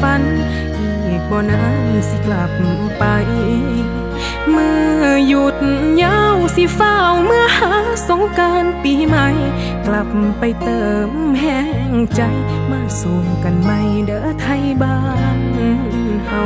ฝัน อีกบ่นานสิกลับไป เมื่อหยุดยาวสิเฝ้าเมื่อหาสงการปีใหม่ กลับไปเติมแห้งใจ มาสู่กันใหม่เด้อไทยบ้านเฮา